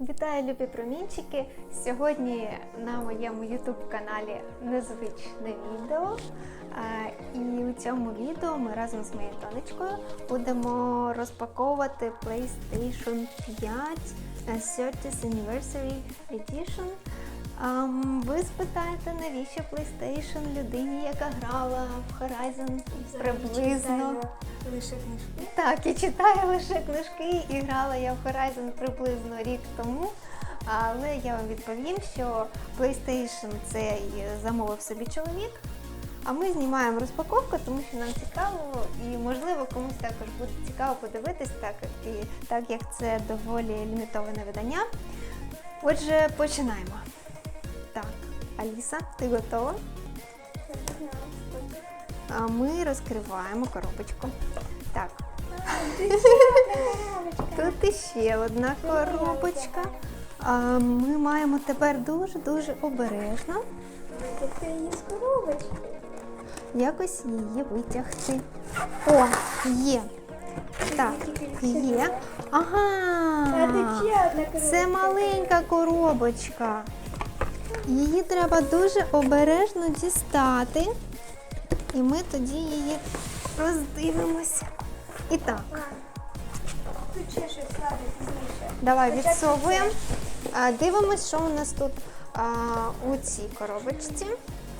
Вітаю, любі промінчики! Сьогодні на моєму YouTube каналі незвичне відео. І у цьому відео ми разом з моєю донечкою будемо розпаковувати PlayStation 5 30th Anniversary Edition. Ви спитаєте, навіщо PlayStation людині, яка грала в Horizon приблизно. лише книжки. Так, і читаю лише книжки і грала я в Horizon приблизно рік тому. Але я вам відповім, що PlayStation цей замовив собі чоловік. А ми знімаємо розпаковку, тому що нам цікаво і можливо комусь також буде цікаво подивитись, так як, і, так як це доволі лімітоване видання. Отже, починаємо. Аліса, ти готова? А ми розкриваємо коробочку. Так, Тут іще одна коробочка. А ми маємо тепер дуже-дуже обережно Витягти її з коробочки. якось її витягти. О, є. Так, є. Ага. Це маленька коробочка. Її треба дуже обережно дістати. І ми тоді її роздивимося. І так. Тут ще щось пізніше. Давай відсовуємо. Дивимось, що у нас тут а, у цій коробочці.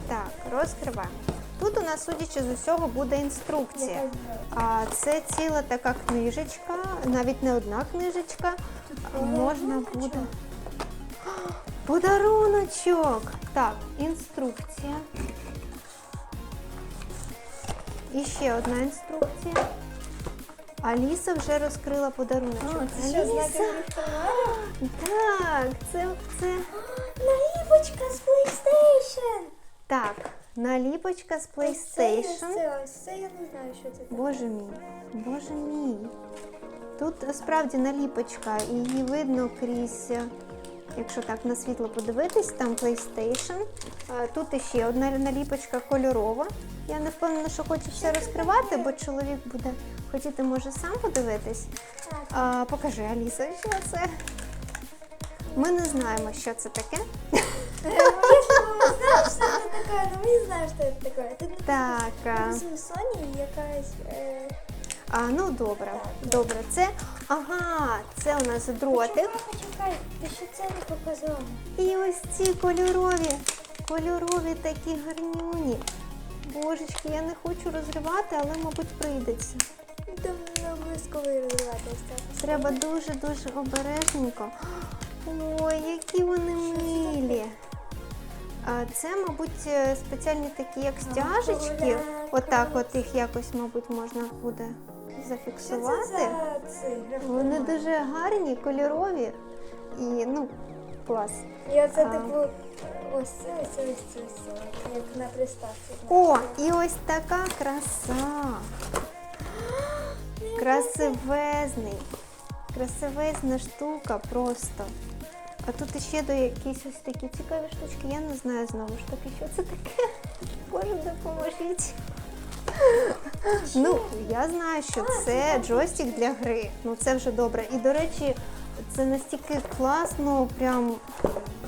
Так, розкриваємо. Тут у нас, судячи з усього, буде інструкція. А, це ціла така книжечка, навіть не одна книжечка. Можна буде. А, Подаруночок! Так, інструкція. І ще одна інструкція. Аліса вже розкрила подаруночок. Це що, знаки? Так, це, це Наліпочка з PlayStation. так, наліпочка з Ось це, PlayStation. це, ось це я не знаю, що це таке. Боже мій, боже мій. Тут справді наліпочка, і її видно крізь, е, якщо так на світло подивитись, там PlayStation. Тут іще одна наліпочка кольорова. Я не впевнена, що хочу все розкривати, бо чоловік буде хотіти, може, сам подивитись. А, покажи, Аліса, що це? Ми не знаємо, що це таке. Що це таке, ну ми знаємо, що це таке. Тут Так. а, якась... е, А, ну добре, добре. Це ага, це у нас дротик. Почекай, ти ще це не показала. І ось ці кольорові, кольорові такі гарнюні. Божечки, я не хочу розривати, але, мабуть, прийдеться. Не обов'язково розривати ось так. Треба дуже-дуже обережненько. Ой, які вони милі. А це, мабуть, е, спеціальні такі, як стяжечки. Отак от їх якось, мабуть, можна буде зафіксувати. Вони дуже гарні, кольорові і ну клас. Оце А. типу ось це, ось це, ось це, ось це, як на приставці. О, і ось така краса. Красивезний. Красивезна штука просто. А тут ще до якісь ось такі цікаві штучки. Я не знаю знову ж таки, що це таке. Боже, допоможіть. Ну, я знаю, що це джойстик для гри. Ну це вже добре. І до речі, це настільки класно, прям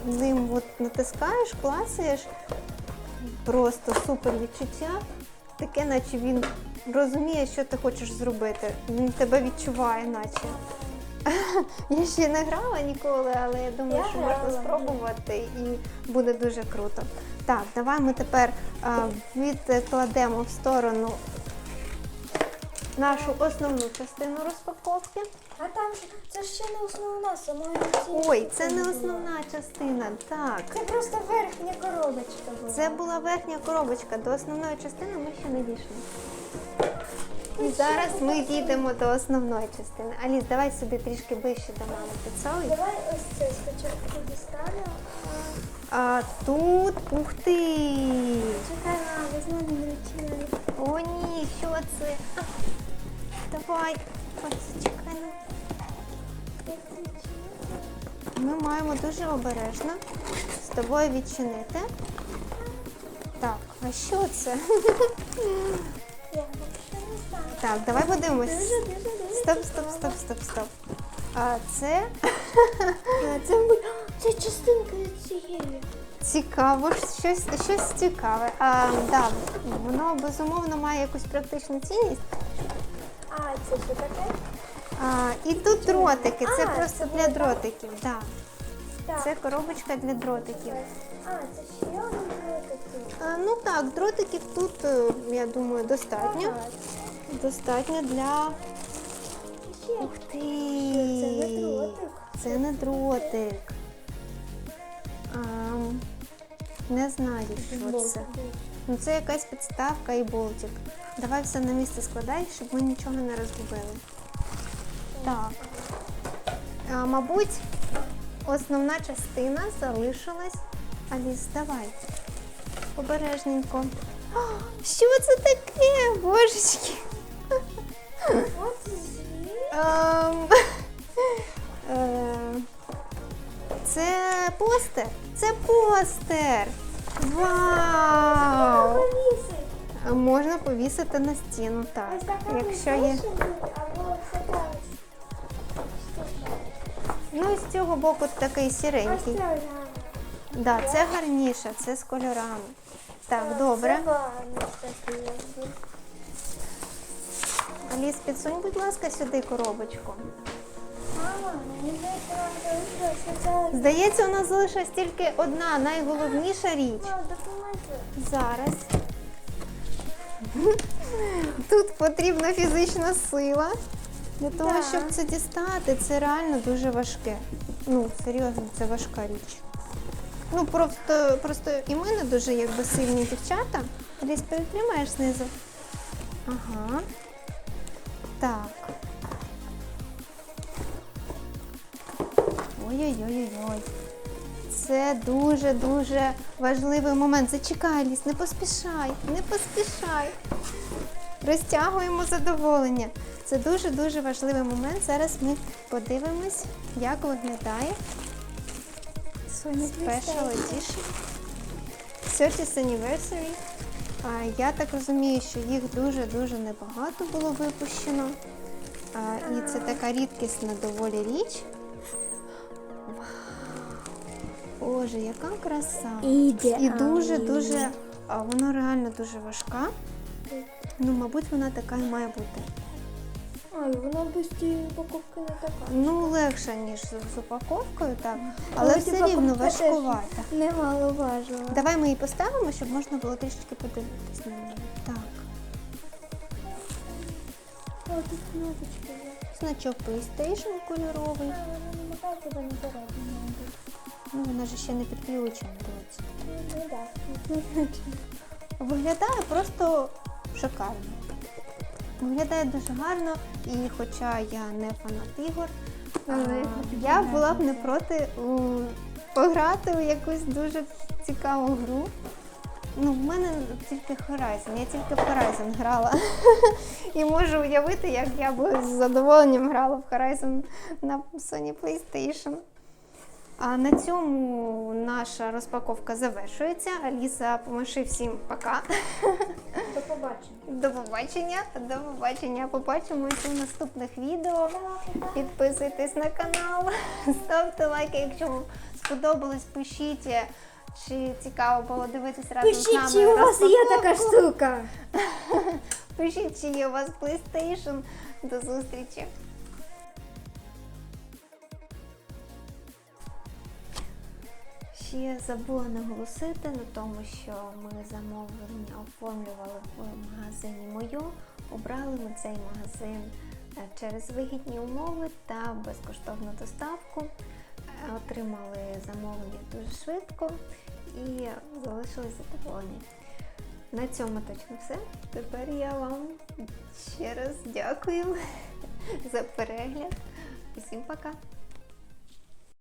ним от натискаєш, клацаєш. Просто супер відчуття. Таке, наче він розуміє, що ти хочеш зробити. Він тебе відчуває, наче. Я ще не грала ніколи, але я думаю, Я що можна спробувати і буде дуже круто. Так, давай ми тепер а, відкладемо в сторону нашу основну частину розпаковки. А там ж це ж ще не основна, сама Ой, це не основна частина. Так. Це просто верхня коробочка була. Це була верхня коробочка. До основної частини ми ще не дійшли. І зараз ми дійдемо до основної частини. Аліс, давай сюди трішки ближче до мами підсовуй. Давай ось це спочатку дістану. а А тут ух ти! Чекай, візьми не речі. О, ні, що це? А, Давай. Чекай. Ми маємо дуже обережно з тобою відчинити. Так, а що це? Я не знаю. Так, давай подивимось. Дуже, дуже, дуже Стоп, стоп, стоп, стоп, стоп. А це, картинка цієї. Цікаво, щось, щось цікаве. А, да, воно безумовно має якусь практичну цінність. А, це що таке? А, і тут дротики, це А, просто це для було так? дротиків. Да. Так. Це коробочка для дротиків. А, це ще такий. А, ну так, дротиків тут, е, я думаю, достатньо. Ага. Достатньо для. Ух ти! Це не дротик. Це не дротик. Не знаю, що це. Ну, це якась підставка і болтик. Давай все на місце складай, щоб ми нічого не розгубили. Так. А, мабуть, основна частина залишилась. Аліс, давай. Обережненько. А, що це таке? Божечки. Ем, постер. Це постер. Вау! А Можна повісити на стіну, так. Якщо є. Ну, з цього боку такий сіренький. вона. Да, це гарніше, це з кольорами. Так, добре. Аліс, підсунь, будь ласка, сюди коробочку. Здається, у нас залишилась тільки одна найголовніша річ. Зараз. Тут потрібна фізична сила для того, Да. щоб це дістати. Це реально дуже важке. Ну, серйозно, це важка річ. Ну, просто, просто і ми не дуже якби сильні дівчата. Десь перетримаєш знизу. Ага. Так. Ой-ой-ой-ой. Це дуже-дуже важливий момент. Зачекай, Ліс, не поспішай, не поспішай. Розтягуємо задоволення. Це дуже-дуже важливий момент. Зараз ми подивимось, як виглядає Special Edition. 30th Anniversary. Я так розумію, що їх дуже-дуже небагато було випущено. І це така рідкісна доволі річ. Боже, яка краса! І дуже-дуже, а воно реально дуже важка. Ну, мабуть, вона така і має бути. Ой, вона без тієї упаковки не така. Ну, легша, ніж з упаковкою, так. Але Ось все рівно важкувата. Немаловажила. Давай ми її поставимо, щоб можна було трішки подивитись на неї. Так. О, тут кнопочка є. Значок PlayStation кольоровий. А, вона не махає тебе не зарядна, мабуть. Ну, вона ж ще не підключена, дивіться. Ну. Виглядає просто шикарно. Виглядає дуже гарно, і хоча я не фанат ігор, Але я була б не проти у, пограти у якусь дуже цікаву гру. Ну, в мене тільки Horizon, я тільки в Horizon грала. І можу уявити, як я б з задоволенням грала в Horizon на Sony PlayStation. А на цьому наша розпаковка завершується. Аліса, помаши всім пока. До побачення. До побачення. До побачення. Побачимось у наступних відео. Підписуйтесь на канал, ставте лайки, якщо вам сподобалось, пишіть, чи цікаво було дивитись разом з нами. Пишіть, чи у вас є така штука. Пишіть, чи є у вас PlayStation. До зустрічі. Ще забула наголосити на тому, що ми замовлення оформлювали в магазині Мойо. Обрали ми цей магазин е, через вигідні умови та безкоштовну доставку. Е, Отримали замовлення дуже швидко і залишились задоволені. На цьому точно все. Тепер я вам ще раз дякую за перегляд. Усім пока!